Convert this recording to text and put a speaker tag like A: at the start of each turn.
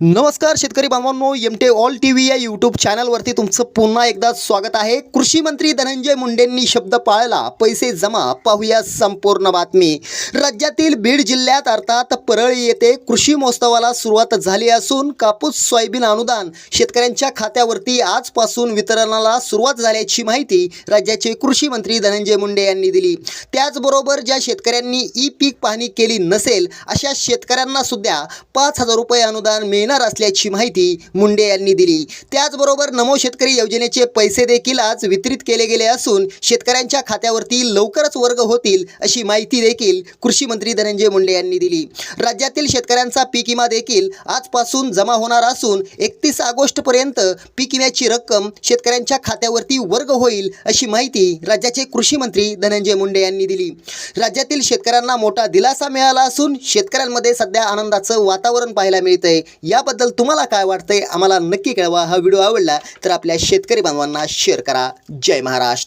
A: नमस्कार शेतकरी बांधवांनो M T all T V या यूट्यूब चॅनलवरती तुमचं पुन्हा एकदा स्वागत आहे. कृषी मंत्री धनंजय मुंडेंनी शब्द पाळला पैसे जमा पाहूया संपूर्ण बातमी. राज्यातील बीड जिल्ह्यात अर्थात परळी येथे कृषी महोत्सवाला सुरुवात झाली असून कापूस सोयाबीन अनुदान शेतकऱ्यांच्या खात्यावरती आजपासून वितरणाला सुरुवात झाल्याची माहिती राज्याचे कृषी मंत्री धनंजय मुंडे यांनी दिली. त्याचबरोबर ज्या शेतकऱ्यांनी ई पीक पाहणी केली नसेल अशा शेतकऱ्यांना सुद्धा पाच हजार रुपये अनुदान मिळणार असल्याची माहिती मुंडे यांनी दिली. त्याचबरोबर नमो शेतकरी योजनेचे पैसे देखील आज वितरित केले गेले असून शेतकऱ्यांच्या खात्यावरती लवकरच वर्ग होतील अशी माहिती देखील कृषी मंत्री धनंजय मुंडे यांनी दिली. राज्यातील शेतकऱ्यांचा पीक विमा देखील आजपासून जमा होणार असून एकतीस ऑगस्टपर्यंत पीक विम्याची रक्कम शेतकऱ्यांच्या खात्यावरती वर्ग होईल अशी माहिती राज्याचे कृषी मंत्री धनंजय मुंडे यांनी दिली. राज्यातील शेतकऱ्यांना मोठा दिलासा मिळाला असून शेतकऱ्यांमध्ये सध्या आनंदाचं वातावरण पाहायला मिळतंय. याबद्दल तुम्हाला काय वाटतंय? आम्हाला नक्की कळवा. हा व्हिडिओ आवडला तर आपल्या शेतकरी बांधवांना शेअर करा. जय महाराष्ट्र.